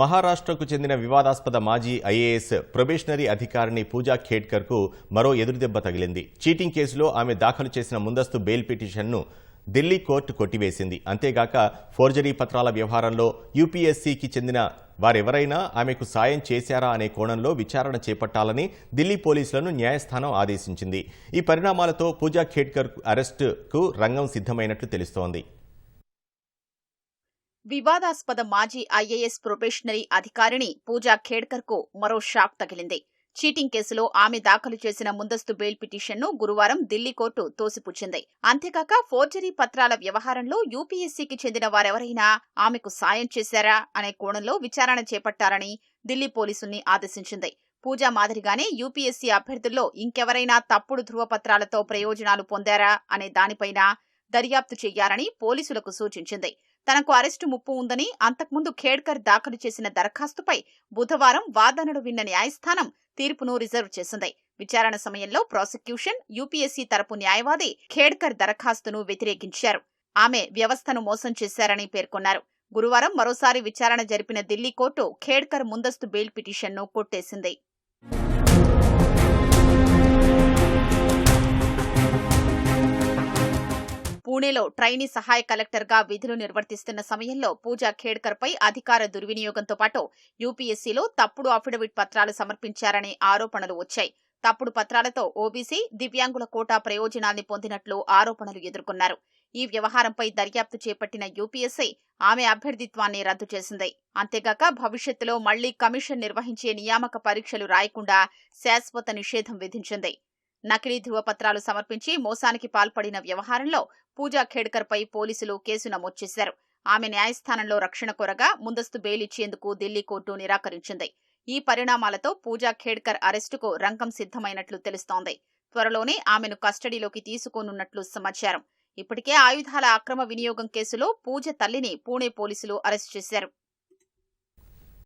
మహారాష్ట్రకు చెందిన వివాదాస్పద మాజీ ఐఏఎస్ ప్రొబేషనరీ అధికారిని పూజా ఖేడ్కర్కు మరో ఎదురుదెబ్బ తగిలింది. చీటింగ్ కేసులో ఆమె దాఖలు చేసిన ముందస్తు బెయిల్ పిటిషన్ను ఢిల్లీ కోర్టు కొట్టివేసింది. అంతేగాక ఫోర్జరీ పత్రాల వ్యవహారంలో యూపీఎస్సీకి చెందిన వారెవరైనా ఆమెకు సాయం చేశారా అనే కోణంలో విచారణ చేపట్టాలని ఢిల్లీ పోలీసులను న్యాయస్థానం ఆదేశించింది. ఈ పరిణామాలతో పూజా ఖేడ్కర్ అరెస్టుకు రంగం సిద్ధమైనట్లు తెలుస్తోంది. వివాదాస్పద మాజీ ఐఏఎస్ ప్రొబేషనరీ అధికారిని పూజా ఖేడ్కర్కు మరో షాక్ తగిలింది. చీటింగ్ కేసులో ఆమె దాఖలు చేసిన ముందస్తు బెయిల్ పిటిషన్ను గురువారం ఢిల్లీ కోర్టు తోసిపుచ్చింది. అంతేకాక ఫోర్జరీ పత్రాల వ్యవహారంలో యూపీఎస్సీకి చెందిన వారెవరైనా ఆమెకు సాయం చేశారా అనే కోణంలో విచారణ చేపట్టాలని ఢిల్లీ పోలీసుల్ని ఆదేశించింది. పూజా మాదిరిగానే యూపీఎస్సీ అభ్యర్థుల్లో ఇంకెవరైనా తప్పుడు ధృవపత్రాలతో ప్రయోజనాలు పొందారా అనే దానిపైన దర్యాప్తు చెయ్యాలని పోలీసులకు సూచించింది. తనకు అరెస్టు ముప్పు ఉందని అంతకుముందు ఖేడ్కర్ దాఖలు చేసిన దరఖాస్తుపై బుధవారం వాదనలు విన్న న్యాయస్థానం తీర్పును రిజర్వ్ చేసింది. విచారణ సమయంలో ప్రాసిక్యూషన్ యూపీఎస్సీ తరపు న్యాయవాది ఖేడ్కర్ దరఖాస్తును వ్యతిరేకించారు. ఆమె వ్యవస్థను మోసం చేశారని పేర్కొన్నారు. గురువారం మరోసారి విచారణ జరిపిన ఢిల్లీ కోర్టు ఖేడ్కర్ ముందస్తు బెయిల్ పిటిషన్ను కొట్టేసింది. పూణేలో ట్రైనీ సహాయ కలెక్టర్గా విధులు నిర్వర్తిస్తున్న సమయంలో పూజా ఖేడ్కర్ పై అధికార దుర్వినియోగంతో పాటు యూపీఎస్సీలో తప్పుడు అఫిడవిట్ పత్రాలు సమర్పించారనే ఆరోపణలు వచ్చాయి. తప్పుడు పత్రాలతో ఓబీసీ దివ్యాంగుల కోటా ప్రయోజనాన్ని పొందినట్లు ఆరోపణలు ఎదుర్కొన్నారు. ఈ వ్యవహారంపై దర్యాప్తు చేపట్టిన యూపీఎస్సీ ఆమె అభ్యర్థిత్వాన్ని రద్దు చేసింది. అంతేగాక భవిష్యత్తులో మళ్ళీ కమిషన్ నిర్వహించే నియామక పరీక్షలు రాయకుండా శాశ్వత నిషేధం విధించింది. నకిలీ ధృవపత్రాలు సమర్పించి మోసానికి పాల్పడిన వ్యవహారంలో పూజా ఖేడ్కర్ పై పోలీసులు కేసు నమోదు చేశారు. ఆమె న్యాయస్థానంలో రక్షణ కోరగా ముందస్తు బెయిల్ ఇచ్చేందుకు ఢిల్లీ కోర్టు నిరాకరించింది. ఈ పరిణామాలతో పూజా ఖేడ్కర్ అరెస్టుకు రంగం సిద్ధమైనట్లు తెలుస్తోంది. త్వరలోనే ఆమెను కస్టడీలోకి తీసుకోనున్నట్లు సమాచారం. ఇప్పటికే ఆయుధాల అక్రమ వినియోగం కేసులో పూజ తల్లిని పూణే పోలీసులు అరెస్టు చేశారు.